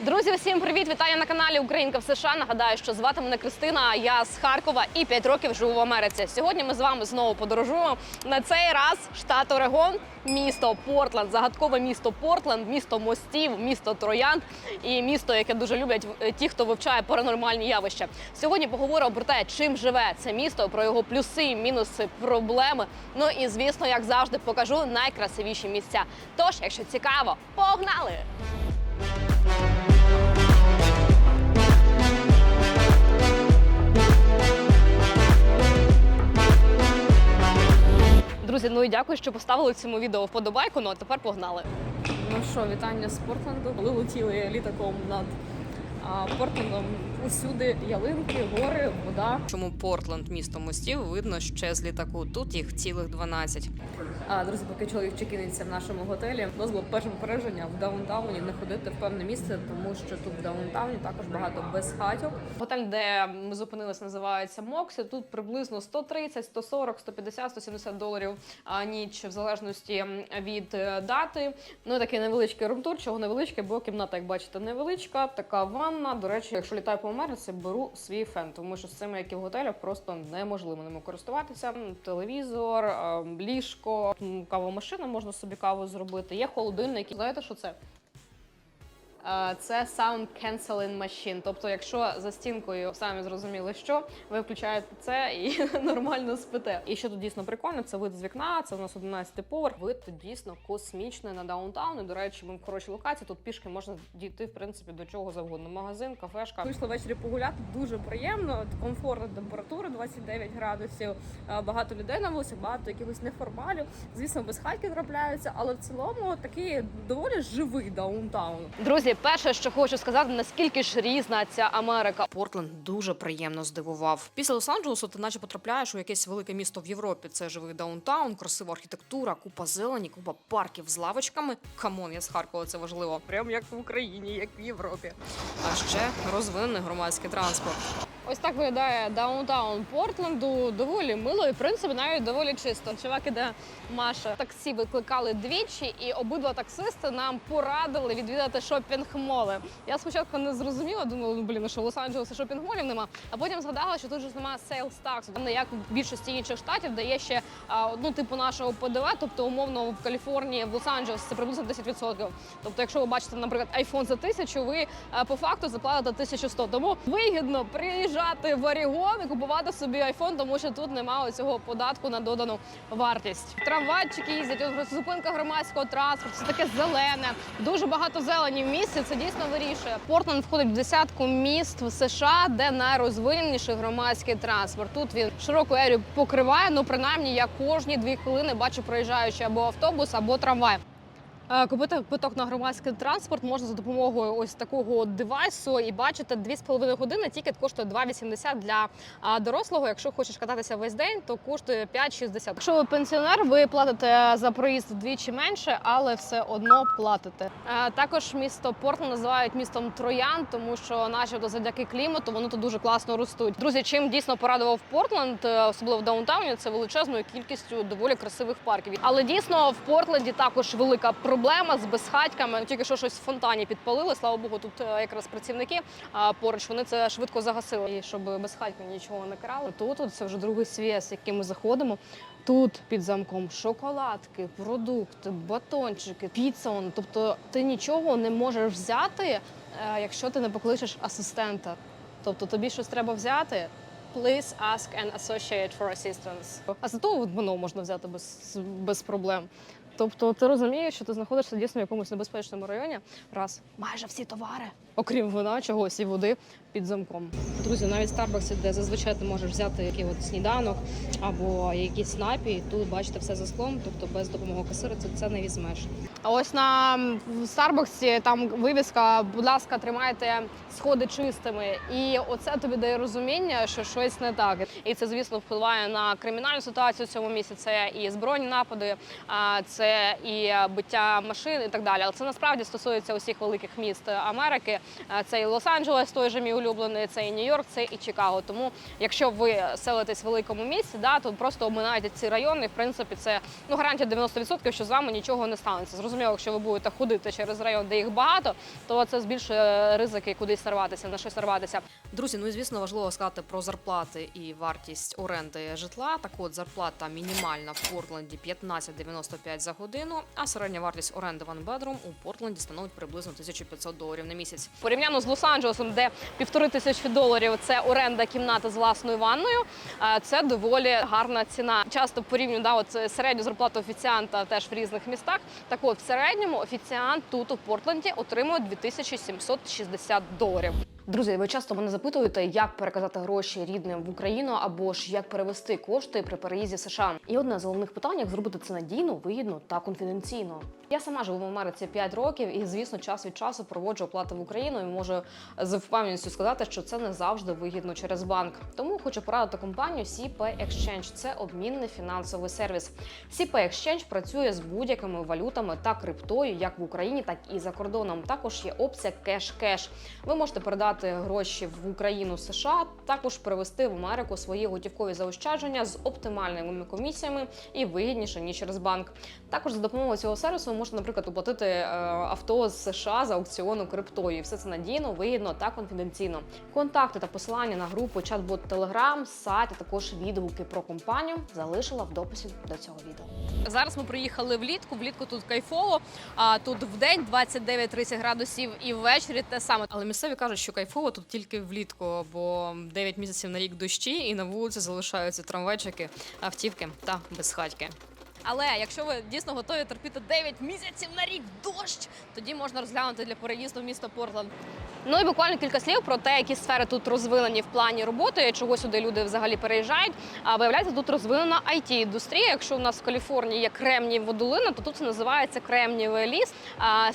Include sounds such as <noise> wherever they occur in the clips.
Друзі, всім привіт! Вітаю на каналі Українка в США. Нагадаю, що звати мене Кристина. Я з Харкова і 5 років живу в Америці. Сьогодні ми з вами знову подорожуємо. На цей раз штат Орегон, місто Портленд, загадкове місто Портленд, місто мостів, місто Троянд і місто, яке дуже люблять е, ті, хто вивчає паранормальні явища. Сьогодні поговоримо про те, чим живе це місто, про його плюси, мінуси, проблеми. Ну і звісно, як завжди, покажу найкрасивіші місця. Тож, якщо цікаво, погнали! Друзі, ну і дякую, що поставили цьому відео вподобайку. Ну а тепер погнали. Ну що, вітання з Портленду. Коли летіли літаком над а, Портлендом, усюди ялинки, гори, вода. Чому Портленд місто мостів видно ще з літаку? Тут їх цілих 12. А друзі, поки чоловік чекіниться в нашому готелі, у нас було перше попередження в даунтауні не ходити в певне місце, тому що тут в даунтауні також багато безхатьок. Готель, де ми зупинились, називається Моксі. Тут приблизно 130, 140, 150, 170 доларів а, ніч, в залежності від е, дати. Ну і такий невеличкий румтур. Чого невеличкий, бо кімната, як бачите, невеличка. Така ванна. До речі, якщо літаю по Америці, беру свій фен, тому що з цими, як і в готелях, просто неможливо ними користуватися. Телевізор, ліжко, м, кавомашина, можна собі каву зробити. Є холодильник. Знаєте, що це? Е, Це sound cancelling machine. Тобто, якщо за стінкою самі зрозуміли, що ви включаєте це і <laughs> нормально спите. І що тут дійсно прикольно, це вид з вікна. Це у нас 11 поверх. Вид дійсно космічний на даунтаун. І, до речі, ми в хорошій локації. Тут пішки можна дійти в принципі до чого завгодно. Магазин, кафешка. Вийшла ввечері погуляти, дуже приємно. Комфортна температура 29 градусів. Е, Багато людей на вулиці, багато якихось неформалів. Звісно, безхатьки трапляються, але в цілому такий доволі живий даунтаун. Друзі, перше, що хочу сказати, наскільки ж різна ця Америка. Портленд дуже приємно здивував. Після Лос-Анджелесу ти наче потрапляєш у якесь велике місто в Європі. Це живий даунтаун, красива архітектура, купа зелені, купа парків з лавочками. Камон, я з Харкова, це важливо. Прям як в Україні, як в Європі. А ще розвинений громадський транспорт. Ось так виглядає даунтаун Портленду. Доволі мило і в принципі навіть доволі чисто. Чувак іде Маша. Таксі викликали двічі, і обидва таксисти нам порадили відвідати шопінг-моли. Я спочатку не зрозуміла, думала, ну блін, що в Лос-Анджелесі шопінг-молів нема. А потім згадала, що тут ж немає sales tax. Не як в більшості інших штатів, де є ще а, ну, типу нашого ПДВ, тобто умовно в Каліфорнії, в Лос-Анджелесі це приблизно 10%. Тобто, якщо ви бачите, наприклад, iPhone за тисячу, ви а, по факту заплатите 1100. Тому вигідно приїжджати в Орігон і купувати собі iPhone, тому що тут немає цього податку на додану вартість. Трамвайчики їздять, зупинка громадського транспорту, це таке зелене, дуже багато зелені в місті. Це дійсно вирішує. Портленд входить в десятку міст в США, де найрозвиненіший громадський транспорт. Тут він широку ерію покриває. Ну принаймні я кожні дві хвилини бачу проїжджаючи або автобус, або трамвай. Е, Купити квиток на громадський транспорт можна за допомогою ось такого девайсу і бачите 2,5 години. Тікет коштує 2,80 для дорослого. Якщо хочеш кататися весь день, то коштує 5,60. Якщо ви пенсіонер, ви платите за проїзд вдвічі менше, але все одно платите. Е, Також місто Портленд називають містом Троян, тому що, начебто, завдяки клімату вони тут дуже класно ростуть. Друзі, чим дійсно порадував Портленд, е, особливо в даунтауні, це величезною кількістю доволі красивих парків. Але дійсно в Портленді також велика проблема з безхатьками. Тільки що щось в фонтані підпалили. Слава Богу, тут е, якраз працівники поруч вони це швидко загасили, і щоб безхатьки нічого не крали. Тут от це вже другий світ, з яким ми заходимо. Тут під замком шоколадки, продукти, батончики, піца. Тобто ти нічого не можеш взяти, е, якщо ти не покличеш асистента. Тобто тобі щось треба взяти. Please ask an associate for assistance. А зато воно можна взяти без, без проблем. Тобто ти розумієш, що ти знаходишся дійсно в якомусь небезпечному районі. Раз майже всі товари, окрім вина, чогось і води під замком. Друзі, навіть Starbucks, де зазвичай ти можеш взяти який от сніданок або якийсь напій, тут бачите все за склом, тобто без допомоги касира це не візьмеш. Ось на Старбаксі там вивіска, будь ласка, тримайте сходи чистими. І оце тобі дає розуміння, що щось не так. І це, звісно, впливає на кримінальну ситуацію в цьому місці. Це і збройні напади, це і биття машин, і так далі. Але це насправді стосується усіх великих міст Америки. Це і Лос-Анджелес, той же мій улюблений, це і Нью-Йорк, це і Чикаго. Тому, якщо ви селитесь в великому місті, да, то просто оминайте ці райони. В принципі, це ну гарантія 90%, що з вами нічого не станеться. Зрозуміло, зрозуміло, якщо ви будете ходити через район, де їх багато, то це збільшує ризики кудись сорватися, на щось сорватися. Друзі, ну і звісно важливо сказати про зарплати і вартість оренди житла. Так от зарплата мінімальна в Портленді 15,95 за годину, а середня вартість оренди Bedroom у Портленді становить приблизно 1500 доларів на місяць. Порівняно з Лос-Анджелесом, де півтори тисячі доларів це оренда кімнати з власною ванною. Це доволі гарна ціна. Часто порівнюю да, от середню зарплату офіціанта теж в різних містах. Так от, в середньому офіціант тут у Портленді отримує 2760 доларів. Друзі, ви часто мене запитуєте, як переказати гроші рідним в Україну або ж як перевести кошти при переїзді в США. І одне з головних питань, як зробити це надійно, вигідно та конфіденційно. Я сама живу в Америці 5 років і, звісно, час від часу проводжу оплати в Україну і можу з впевненістю сказати, що це не завжди вигідно через банк. Тому хочу порадити компанію CP Exchange. Це обмінний фінансовий сервіс. CP Exchange працює з будь-якими валютами та криптою, як в Україні, так і за кордоном. Також є опція кеш-кеш. Ви можете передати гроші в Україну США, також перевести в Америку свої готівкові заощадження з оптимальними комісіями і вигідніше ніж через банк. Також за допомогою цього сервісу можете, наприклад, оплатити е, авто з США за аукціону криптою. І все це надійно, вигідно та конфіденційно. Контакти та посилання на групу чат-бот Telegram, сайт, а також відгуки про компанію залишила в дописі до цього відео. Зараз ми приїхали влітку. Влітку тут кайфово. А тут в день 29-30 градусів і ввечері те саме. Але місцеві кажуть, що кайфово тут тільки влітку, бо 9 місяців на рік дощі, і на вулиці залишаються трамвайчики, автівки та безхатьки. Але якщо ви дійсно готові терпіти 9 місяців на рік дощ, тоді можна розглянути для переїзду в місто Портленд. Ну і буквально кілька слів про те, які сфери тут розвинені в плані роботи, чого сюди люди взагалі переїжджають. А виявляється, тут розвинена it індустрія Якщо у нас в Каліфорнії є кремнієва долина, то тут це називається кремнієвий ліс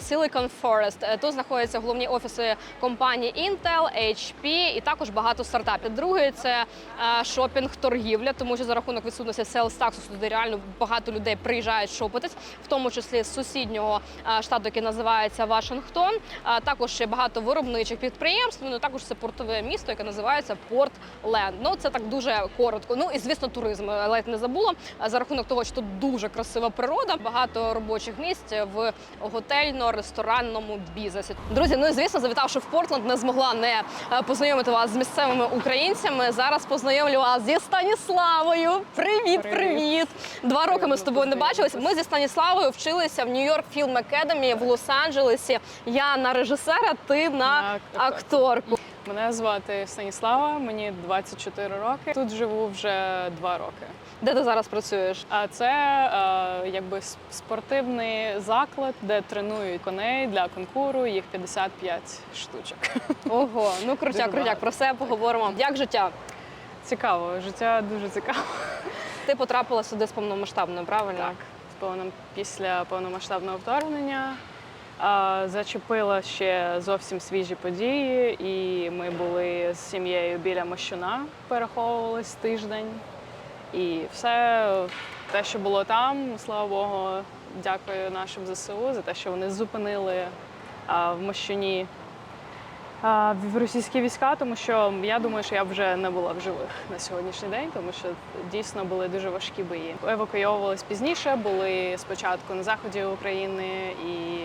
Silicon Forest. Е, Тут знаходяться головні офіси компаній Intel, HP і також багато стартапів. Другий це шопінг, торгівля, тому що за рахунок відсутності селс таксу сюди реально багато людей приїжджають шопитись, в тому числі з сусіднього штату, який називається Вашингтон. Також ще багато виробничих підприємств. Ну також це портове місто, яке називається Портленд. Ну це так дуже коротко. Ну і звісно, туризм е, ледь не забула. За рахунок того, що тут дуже красива природа, багато робочих місць в готельно-ресторанному бізнесі. Друзі, ну і звісно, завітавши в Портленд, не змогла не е, познайомити вас з місцевими українцями. Зараз познайомлю вас зі Станіславою. Привіт, привіт! Привіт. Два роки ми з тобою не бачились. Ми зі Станіславою вчилися в Нью-Йорк Філм Академі в Лос-Анджелесі. Я на режисера, ти на На акторку. Мене звати Станіслава, мені 24 роки. Тут живу вже два роки. Де ти зараз працюєш? А це е, якби спортивний заклад, де тренують коней для конкуру. Їх 55 штучок. Ого, ну крутяк, крутяк. Про все поговоримо. Як життя? Цікаво, життя дуже цікаво. Ти потрапила сюди з повномасштабною, правильно? Так, з повним після повномасштабного вторгнення. А, Зачепила ще зовсім свіжі події, і ми були з сім'єю біля Мощуна, переховувались тиждень. І все те, що було там, слава Богу, дякую нашим ЗСУ за те, що вони зупинили а, в Мощуні в російські війська, тому що я думаю, що я б вже не була в живих на сьогоднішній день, тому що дійсно були дуже важкі бої. Евакуйовувались пізніше, були спочатку на заході України і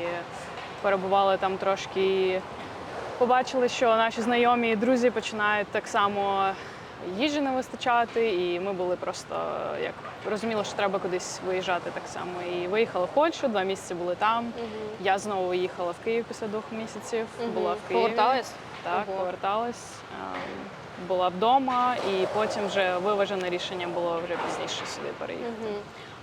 перебували там трошки. Побачили, що наші знайомі і друзі починають так само їжі не вистачати, і ми були просто як розуміли, що треба кудись виїжджати так само. І виїхала в Польщу, два місяці були там. Я знову їхала в Київ після двох місяців. Була в Києві. Поверталась? Так, угу. поверталась. Ем, Була вдома, і потім вже виважене рішення було вже пізніше сюди переїхати. Мгм.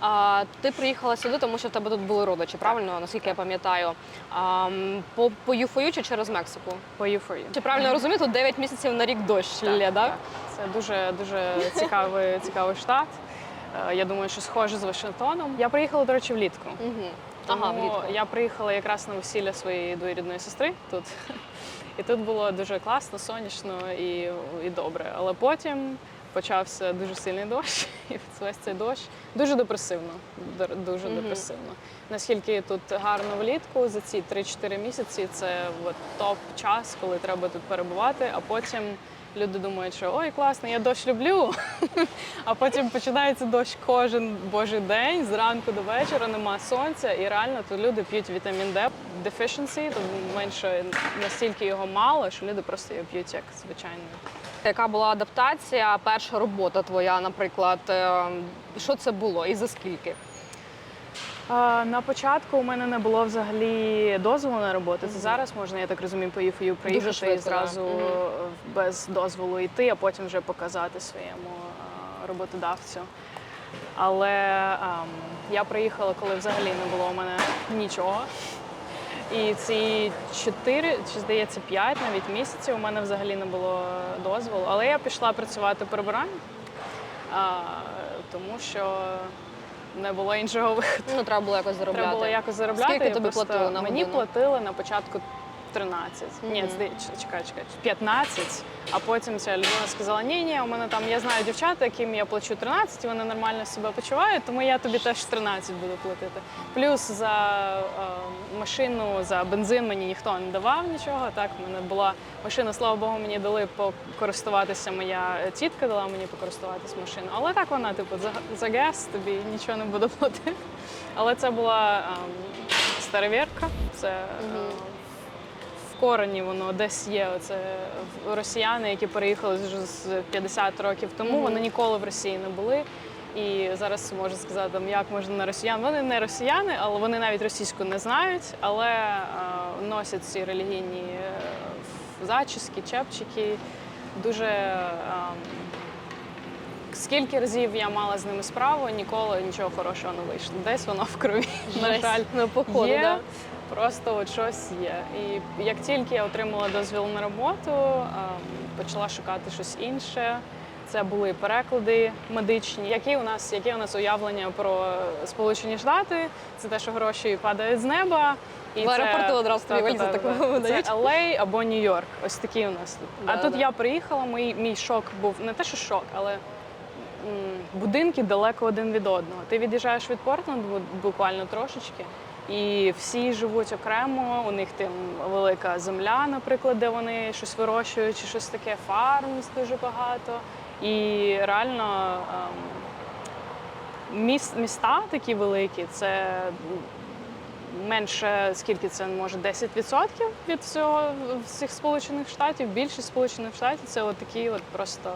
А ти приїхала сюди, тому що в тебе тут були родичі, правильно? Наскільки я пам'ятаю. А, по, по ЮФОЮ чи через Мексику? По Юфорі. Чи правильно я <laughs> розумію, тут 9 місяців на рік дощ лє, так? Це дуже дуже цікавий, <laughs> цікавий штат. Е, Я думаю, що схоже з Вашингтоном. Я приїхала, до речі, влітку. Угу. Тому Ага, влітку. я приїхала якраз на весілля своєї двоюрідної сестри тут. <laughs> І тут було дуже класно, сонячно і, і добре. Але потім почався дуже сильний дощ, <laughs> і весь цей дощ дуже депресивно. Дуже Мгм. депресивно. Наскільки тут гарно влітку за ці 3-4 місяці це от топ час, коли треба тут перебувати, а потім Люди думають, що ой, класно, я дощ люблю. <laughs> А потім починається дощ кожен божий день, зранку до вечора, нема сонця, і реально тут люди п'ють вітамін Д deficiency, то менше настільки його мало, що люди просто його п'ють як звичайно. Яка була адаптація, перша робота твоя, наприклад, е, що це було і за скільки? На початку у мене не було взагалі дозволу на роботу. Це зараз можна, я так розумію, по ІФЮ приїхати швидко, і зразу да. Мгм. без дозволу йти, а потім вже показати своєму роботодавцю. Але ам, я приїхала, коли взагалі не було у мене нічого. І ці чотири, чи здається, п'ять навіть місяців у мене взагалі не було дозволу. Але я пішла працювати прибирання, тому що не було іншого <laughs> виходу. Ну, треба було якось заробляти. Треба було якось заробляти. Скільки я тобі просто- платили на Мені платили на початку 13. Ні, чекай, чекай, 15, а потім ця людина сказала: ні, ні, у мене там я знаю дівчат, яким я плачу 13, і вони нормально себе почувають, тому я тобі теж 13 буду платити. Плюс за е, машину, за бензин мені ніхто не давав нічого. Так, в мене була машина, слава Богу, мені дали покористуватися. Моя тітка дала мені покористуватися машиною. Але так вона, типу, за, за газ тобі нічого не буду платити. Але це була ем, старовірка. Це е, корені воно десь є. Оце росіяни, які переїхали вже з 50 років тому. Мгм. Вони ніколи в Росії не були. І зараз можу сказати, як можна на росіян. Вони не росіяни, але вони навіть російську не знають, але е, носять ці релігійні е, зачіски, чепчики. Дуже ем, скільки разів я мала з ними справу, ніколи нічого хорошого не вийшло. Десь воно в крові. <laughs> На жаль, Ну, походу, є. да. Просто от щось є. І як тільки я отримала дозвіл на роботу, ем, почала шукати щось інше. Це були переклади медичні. Які у нас, яке у нас уявлення про Сполучені Штати? Це те, що гроші падають з неба. В аеропорту одразу тобі валізу Та-та-та, Це. LA або Нью-Йорк. Ось такі у нас тут. А тут да. я приїхала, мій, мій шок був не те, що шок, але будинки далеко один від одного. Ти від'їжджаєш від Портленду буквально трошечки, і всі живуть окремо. У них там велика земля, наприклад, де вони щось вирощують, чи щось таке, фармс дуже багато. І реально ем, міс, міста такі великі, це менше скільки це може 10% від всього всіх сполучених штатів. Більшість сполучених штатів це от такі от просто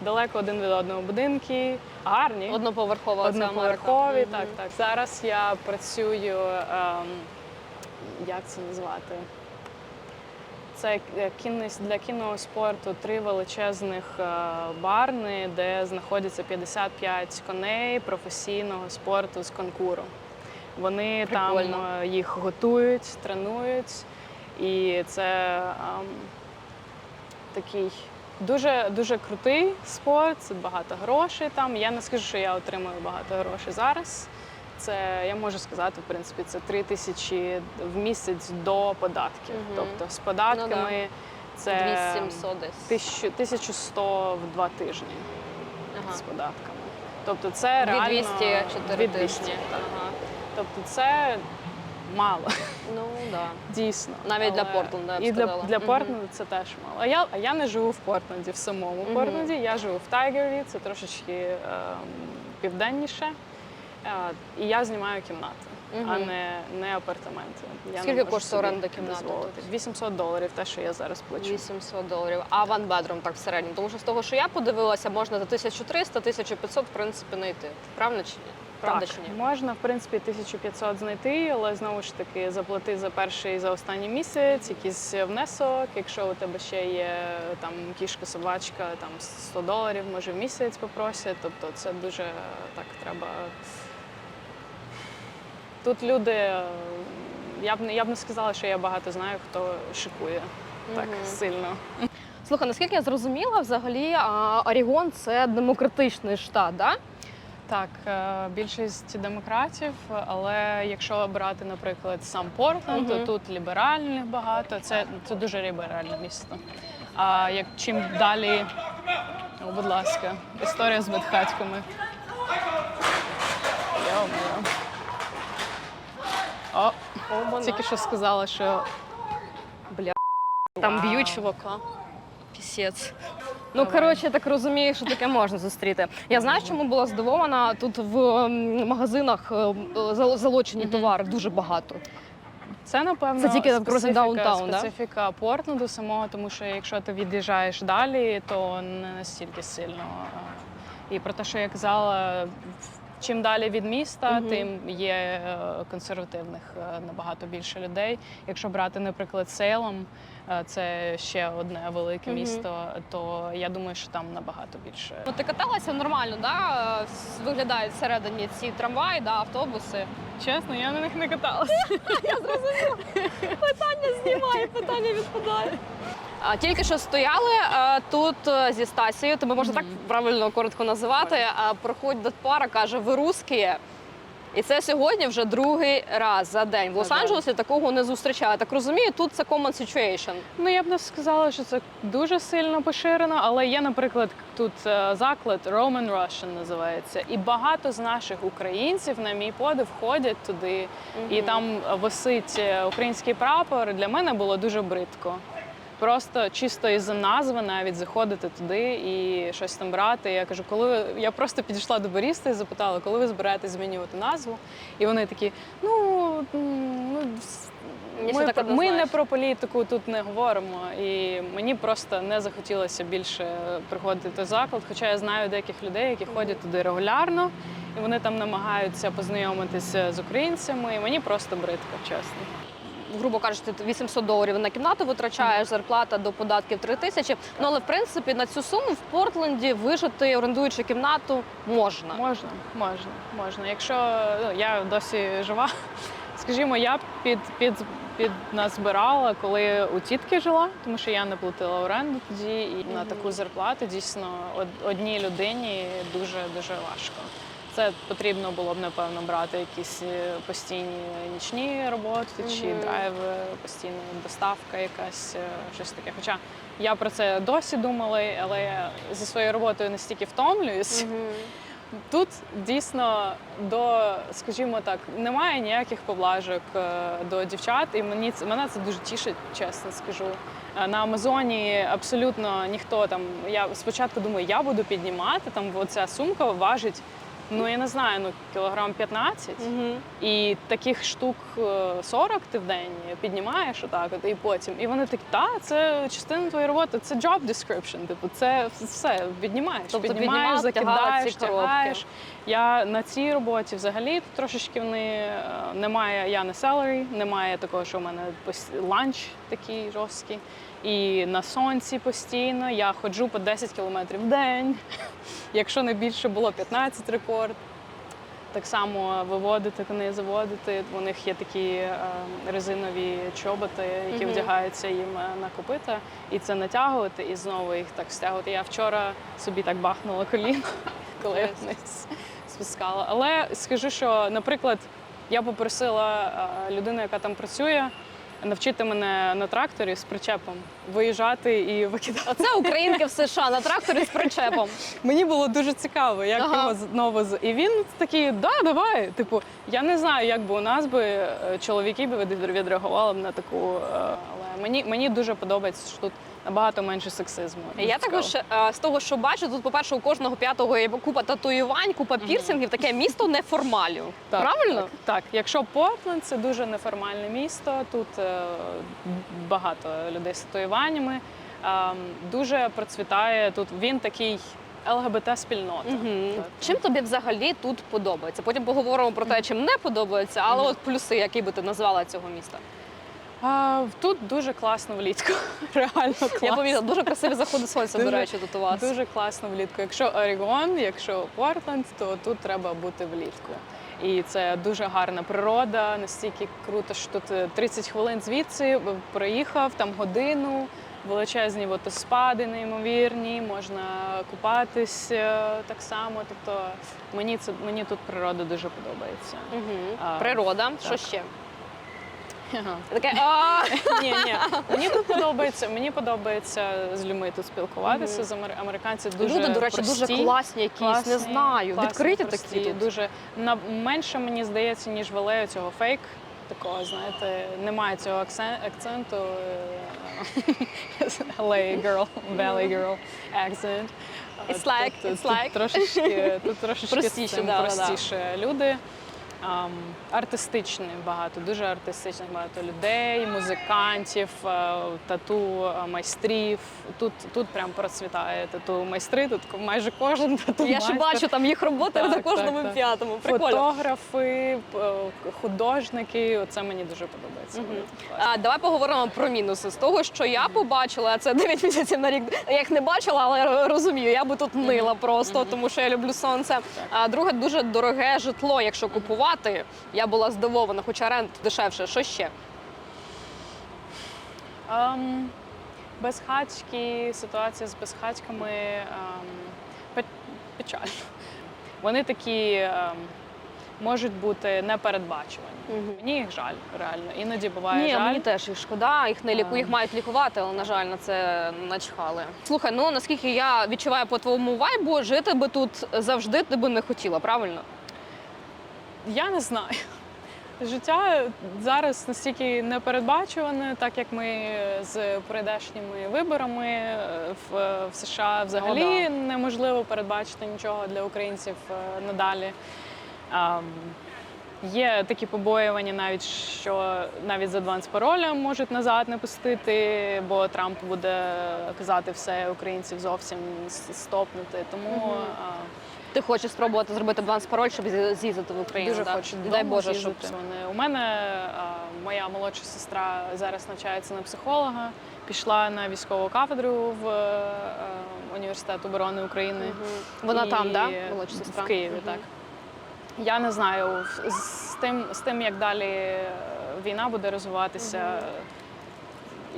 далеко один від одного будинки, гарні. Одноповерхова Одноповерхові, так, так. Зараз я працюю, ем, як це назвати? Це е, для кінного спорту три величезних е, барни, де знаходяться 55 коней професійного спорту з конкуру. Вони Прикольно. там е, їх готують, тренують, і це ем, такий дуже дуже крутий спорт. Це багато грошей там. Я не скажу, що я отримую багато грошей зараз. Це я можу сказати, в принципі, це 3 тисячі в місяць до податків. Мгм. Тобто з податками це 2700 десь. 1000 1100 в два тижні Ага. з податками. Тобто це реально 200 4 від 200, тижні. так. Ага. Тобто це мало. Ну, да. Дійсно. Навіть для Портленда, я б І для, сказала. для Мгм. Портленда це теж мало. А я, а я не живу в Портленді, в самому. Портленді. Я живу в Тайгері, це трошечки ем, південніше. Е, і я знімаю кімнати, а Мгм. не, не апартаменти. Я не Скільки можу коштує собі оренда кімнати дозволити. 800 доларів, те, що я зараз плачу. 800 доларів. А ван бедром так в середньому. Тому що з того, що я подивилася, можна за 1300-1500 в принципі знайти. Правильно чи ні? Правда так, чи ні? можна в принципі 1500 знайти, але знову ж таки заплати за перший за останній місяць, якийсь внесок. Якщо у тебе ще є там кішка, собачка, там 100 доларів, може в місяць попросять. Тобто це дуже так треба. Тут люди, я б не я б не сказала, що я багато знаю, хто шикує так Мгм. сильно. Слухай, наскільки я зрозуміла, взагалі Орігон це демократичний штат, да? Так, е, більшість демократів, але якщо брати, наприклад, сам Портленд, то тут ліберальних багато. Це, це дуже ліберальне місто. А як чим далі, о, будь ласка, історія з медхатьками. О, тільки що сказала, що бля Там б'ють чувака. Пісець. Ну коротше, я так розумію, що таке можна зустріти. Я знаю, чому була здивована. Тут в магазинах е, залочені товари дуже багато. Це напевно Це тільки специфіка, даунтаун, специфіка, да? Портленду самого, тому що якщо ти від'їжджаєш далі, то не настільки сильно. І про те, що я казала, чим далі від міста, Мгм. тим є е, консервативних е, набагато більше людей. Якщо брати, наприклад, Сейлом, е, це ще одне велике Мгм. місто, то я думаю, що там набагато більше. Ну ти каталася нормально, да? Виглядають всередині ці трамваї, да, автобуси. Чесно, я на них не каталася. <laughs> Я зрозуміла. Питання Знімає, питання відпадає. А, тільки що стояли е, тут е, зі Стасією, тебе можна так правильно коротко називати. А проходить до пара, каже, ви русські. І це сьогодні вже другий раз за день. В Лос-Анджелесі такого не зустрічаю. Так розумію, тут це common situation. Ну я б не сказала, що це дуже сильно поширено, але є, наприклад, тут е, заклад Roman Russian називається, і багато з наших українців, на мій подив, ходять туди, і там висить український прапор. Для мене було дуже бридко. Просто чисто із-за назви навіть заходити туди і щось там брати. Я кажу, коли я просто підійшла до баріста і запитала, коли ви збираєтесь змінювати назву. І вони такі: ну, ну ми, так ми не про політику тут не говоримо. І мені просто не захотілося більше приходити той заклад. Хоча я знаю деяких людей, які ходять туди регулярно, і вони там намагаються познайомитися з українцями. І мені просто бридко, чесно. Грубо кажучи, ти 800 доларів на кімнату витрачаєш, зарплата до податків 3 тисячі. Ну але в принципі на цю суму в Портленді вижити, орендуючи кімнату, можна. Можна, можна, можна. Якщо ну, я досі жива, <laughs> скажімо, я під, під, під назбирала, коли у тітки жила, тому що я не платила оренду тоді, і на таку зарплату дійсно од- одній людині дуже дуже важко. Це потрібно було б напевно брати якісь е, постійні нічні роботи чи Мгм. драйви, постійна доставка, якась е, щось таке. Хоча я про це досі думала, але я зі своєю роботою настільки втомлююсь. Тут дійсно до, скажімо так, немає ніяких поблажок е, до дівчат, і мені це мене це дуже тішить, чесно скажу. Е, На Амазоні абсолютно ніхто там. Я спочатку думаю, я буду піднімати там, бо ця сумка важить. Ну я не знаю, ну кілограм 15. Мгм. І таких штук е, 40 ти в день піднімаєш отак, от, і потім. І вони такі, та це частина твоєї роботи, це job description. Типу, це все піднімаєш. Тобто піднімаєш, закидаєш, тягаєш. Я на цій роботі взагалі трошечки вони е, немає. Я не селері, немає такого, що в мене ланч такий жорсткий. І на сонці постійно я ходжу по 10 кілометрів в день. <laughs> Якщо не більше було 15 рекорд. Так само виводити, не заводити. У них є такі е, резинові чоботи, які Мгм. вдягаються їм е, на копита, і це натягувати і знову їх так стягувати. Я вчора собі так бахнула коліно, <laughs> коли я вниз спускала. Але скажу, що, наприклад, я попросила е, людину, яка там працює, навчити мене на тракторі з причепом виїжджати і викидати. Оце українки в США на тракторі з причепом. Мені було дуже цікаво, як Ага. його знову з і він такий, да, давай. Типу, я не знаю, як би у нас би е, чоловіки би від- відреагували б на таку. е, Але мені, мені дуже подобається, що тут набагато менше сексизму. Я також е, з того, що бачу, тут, по-перше, у кожного п'ятого є купа татуювань, купа пірсингів, таке місто неформалів. Так, Правильно? Так, так. Якщо Портленд це дуже неформальне місто, тут е, багато людей з татуюваннями. Ем, дуже процвітає тут. Він такий ЛГБТ-спільнота. Так. Чим тобі взагалі тут подобається? Потім поговоримо про те, чим не подобається, але Мгм. от плюси, які би ти назвала цього міста. А, тут дуже класно влітку. <laughs> Реально класно. Я помітила, дуже красиві заходи сонця, до речі, тут у вас. Дуже класно влітку. Якщо Орегон, якщо Портленд, то тут треба бути влітку. І це дуже гарна природа, настільки круто, що тут е, 30 хвилин звідси проїхав, там годину, величезні водоспади неймовірні, можна купатись е, так само. Тобто мені це мені тут природа дуже подобається. Мгм. А, Природа, що ще? Ага. Таке а Ні, ні. Мені тут подобається. Мені подобається з людьми тут спілкуватися. З амер- американці дуже люди, до речі, прості, дуже класні, якісь класні, не знаю. класні, Відкриті прості, такі тут. Дуже на менше мені здається, ніж в Алею цього фейк. Такого, знаєте, немає цього акцен- акценту. е, <laughs> LA girl, Valley girl accent. It's like- Тут- it's тут like. трошечки, тут <laughs> трошечки Простіше, цим да, да, да. простіше люди. Ам, артистичні багато, дуже артистичних багато людей, музикантів, е, тату е, майстрів. Тут, тут прям процвітає тату майстри, тут майже кожен тату Я ще бачу там їх роботи на кожному так, п'ятому. Прикольно. Фотографи, е, художники. Оце мені дуже подобається. Класні. А, давай поговоримо про мінуси. З того, що я побачила, це 9 місяців на рік. Я їх не бачила, але розумію, я би тут нила просто, тому що я люблю сонце. А друге, дуже дороге житло, якщо купувати. Я була здивована, хоча рент дешевше. Що ще? Ем, безхатьки, ситуація з безхатьками ем, пе- печально. Вони такі ем, можуть бути непередбачувані. Мені їх жаль, реально. Іноді буває Ні, жаль. мені теж їх шкода. Їх не ліку, А. їх мають лікувати, але на жаль, на це начхали. Слухай, ну наскільки я відчуваю по твоєму вайбу, жити би тут завжди ти би не хотіла, правильно? Я не знаю. Життя зараз настільки непередбачуване, так як ми з прийдешніми виборами е, в, в США взагалі О, да. неможливо передбачити нічого для українців е, надалі. Ам, Є такі побоювання, навіть що навіть з адванс паролем можуть назад не пустити, бо Трамп буде казати все українців зовсім стопнути. Тому а, Ти хочеш спробувати зробити баланс пароль, щоб з'їздити- в Україну. Дуже так? хочу Дай Боже, щоб. Вони у мене моя молодша сестра зараз навчається на психолога. Пішла на військову кафедру в е, університет оборони України. Мгм. Вона І там, да? Молодша сестра? в Києві. Мгм. Так я не знаю з- тим, з тим, як далі війна буде розвиватися.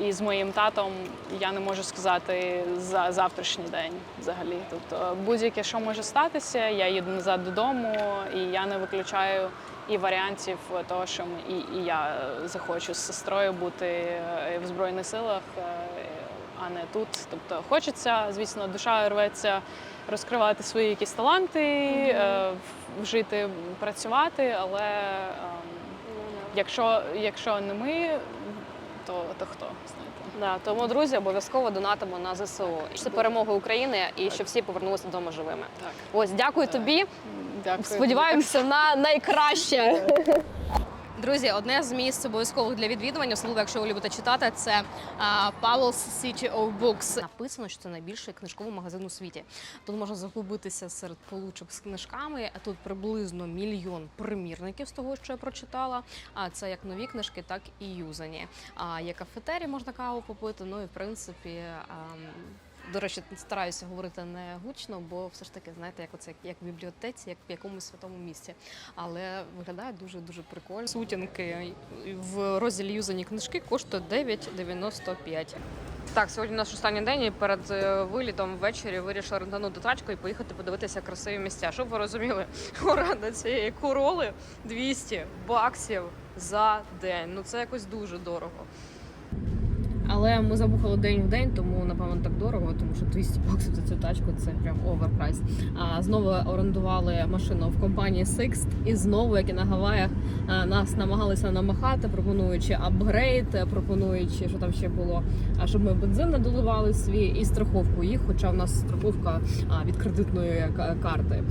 І з моїм татом я не можу сказати за завтрашній день взагалі. Тобто будь-яке, що може статися, я їду назад додому, і я не виключаю і варіантів того, що ми, і, і я захочу з сестрою бути е, в Збройних силах, е, а не тут. Тобто хочеться, звісно, душа рветься розкривати свої якісь таланти, е, в- жити, працювати, але ем, якщо, якщо не ми, то, то хто знаєте? Да, тому, друзі, обов'язково донатимо на ЗСУ. Це перемога України і щоб всі повернулися додому живими. Так. Ось, дякую Так. тобі. Дякую. Сподіваємося на найкраще. Друзі, одне з місць обов'язкових для відвідування, особливо якщо ви любите читати, це Powell's City of Books. Написано, що це найбільший книжковий магазин у світі. Тут можна загубитися серед получок з книжками. Тут приблизно мільйон примірників з того, що я прочитала. А це як нові книжки, так і юзані. А є кафетері, можна каву попити. Ну і в принципі. До речі, стараюся говорити не гучно, бо все ж таки, знаєте, як оце як в бібліотеці, як в якомусь святому місці. Але виглядає дуже дуже прикольно. Сутінки в розділі юзані книжки коштує 9,95. Так, сьогодні наш останній день і перед е, вилітом ввечері вирішила рентанути тачку і поїхати подивитися красиві місця. Щоб ви розуміли, <laughs> оренда цієї короли 200 баксів за день. Ну це якось дуже дорого. Але ми забухали день в день, тому напевно так дорого, тому що 200 баксів за цю тачку це прям оверпрайс. А знову орендували машину в компанії Sixt, і знову, як і на Гаваях, нас намагалися намахати, пропонуючи апгрейд, пропонуючи, що там ще було, а щоб ми бензин не доливали свій і страховку їх, хоча в нас страховка від кредитної карти.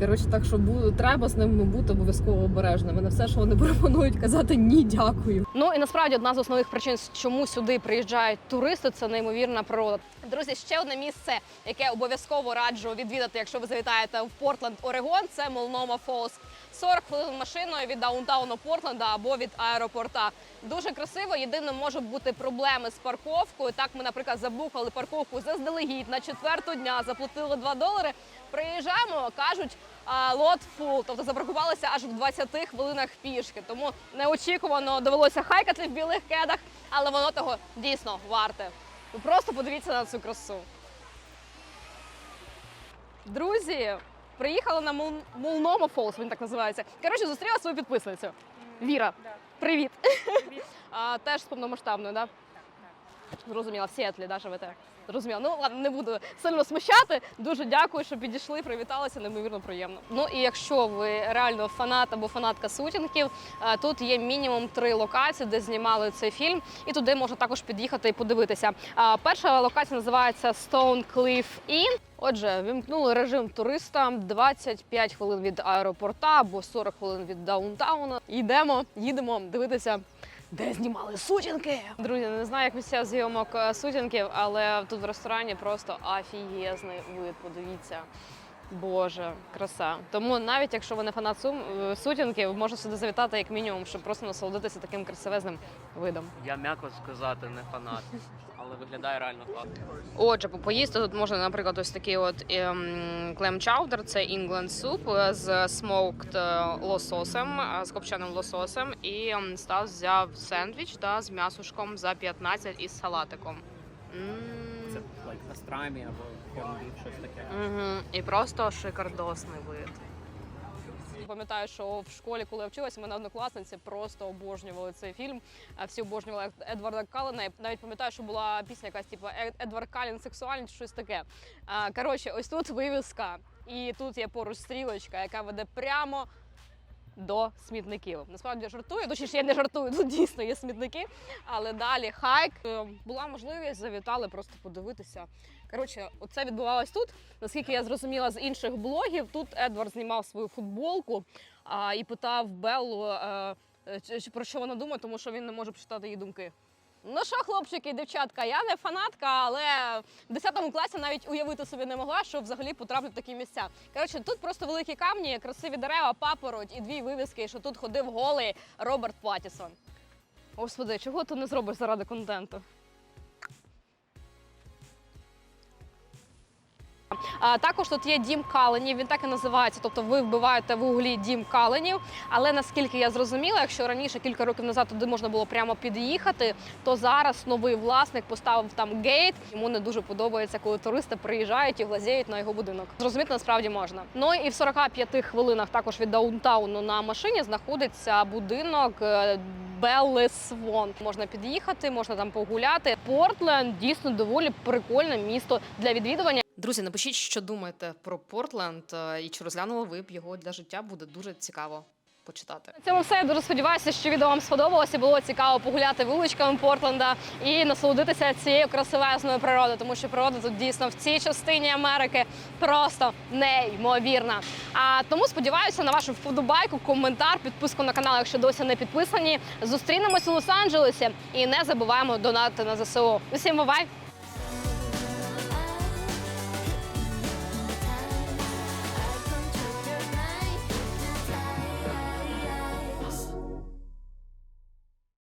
Коротше, так що треба з ними бути обов'язково обережними. На все, що вони <laughs> пропонують, казати ні, дякую. Ну і насправді одна з основних причин, чому сюди приїжджають туристи, це неймовірна природа. Друзі, ще одне місце, яке обов'язково раджу відвідати, якщо ви завітаєте в Портленд, Орегон, це Молнома Фолс. 40 хвилин машиною від даунтауну Портленда або від аеропорта. Дуже красиво. Єдине можуть бути проблеми з парковкою. Так ми, наприклад, забухали парковку заздалегідь на четверту дня, заплатили 2 долари. Приїжджаємо, кажуть, лот фул, тобто запаркувалися аж в 20 хвилинах пішки. Тому неочікувано довелося хайкати в білих кедах, але воно того дійсно варте. Просто подивіться на цю красу. Друзі, приїхали на мулному Мулнома Фолс, він так називається. Коротше, зустріла свою підписницю. Віра. Да. Привіт. Привіт. <laughs> А, теж з повномасштабною, да? Зрозуміла, в Сіетлі, да, живете. Зрозуміла. Ну ладно, не буду сильно смущати. Дуже дякую, що підійшли, привіталися. Неймовірно приємно. Ну і якщо ви реально фанат або фанатка сутінків, е, тут є мінімум три локації, де знімали цей фільм, і туди можна також під'їхати і подивитися. Перша локація називається Stone Cliff Inn. Отже, вімкнули режим туриста 25 хвилин від аеропорта або 40 хвилин від даунтауна. Йдемо, їдемо дивитися де знімали сутінки. Друзі, не знаю, як місця зйомок е, сутінків, але тут в ресторані просто афієзний вид. Подивіться. Боже, краса. Тому навіть якщо ви не фанат сум е, сутінків, можна сюди завітати як мінімум, щоб просто насолодитися таким красивезним видом. Я м'яко сказати не фанат, але виглядає реально класно. Отже, по поїсти тут можна, наприклад, ось такий от ем, клем чаудер, це England суп з смоукд е, лососем, е, з копченим лососем. І ем, Стас взяв сендвіч та з м'ясушком за 15 із салатиком. Це like, пастрамі або щось таке. І просто шикардосний вид. Пам'ятаю, що в школі, коли я вчилася, мене однокласниці просто обожнювали цей фільм. Всі обожнювали Едварда Каллена. Я навіть пам'ятаю, що була пісня якась типу «Ед- Едвард Калін сексуальний, чи щось таке. Коротше, ось тут вивіска, і тут є поруч стрілочка, яка веде прямо. До смітників. Насправді жартую, точніше я не жартую, тут дійсно є смітники. Але далі хайк Е, була можливість, завітали просто подивитися. Коротше, оце відбувалось тут. Наскільки я зрозуміла з інших блогів, тут Едвард знімав свою футболку а, і питав Беллу, е, е, чи про що вона думає, тому що він не може прочитати її думки. Ну що, хлопчики і дівчатка, я не фанатка, але в 10 класі навіть уявити собі не могла, що взагалі потраплю в такі місця. Коротше, тут просто великі камні, красиві дерева, папороть і дві вивіски, що тут ходив голий Роберт Паттісон. Господи, чого ти не зробиш заради контенту? А, також тут є дім каленів, він так і називається. Тобто ви вбиваєте в углі дім каленів. Але наскільки я зрозуміла, якщо раніше кілька років назад туди можна було прямо під'їхати, то зараз новий власник поставив там гейт. Йому не дуже подобається, коли туристи приїжджають і глазіють на його будинок. Зрозуміти насправді можна. Ну і в 45 хвилинах також від даунтауну на машині знаходиться будинок. е, Белли Свон. Можна під'їхати, можна там погуляти. Портленд дійсно доволі прикольне місто для відвідування. Друзі, напишіть, що думаєте про Портленд і чи розглянули ви б його для життя. Буде дуже цікаво почитати. На цьому все. Я дуже сподіваюся, що відео вам сподобалося. Було цікаво погуляти вуличками Портленда і насолодитися цією красивезною природою, тому що природа тут дійсно в цій частині Америки просто неймовірна. А тому сподіваюся на вашу вподобайку, коментар, підписку на канал, якщо досі не підписані. Зустрінемось у Лос-Анджелесі і не забуваємо донати на ЗСУ. Усім бувай!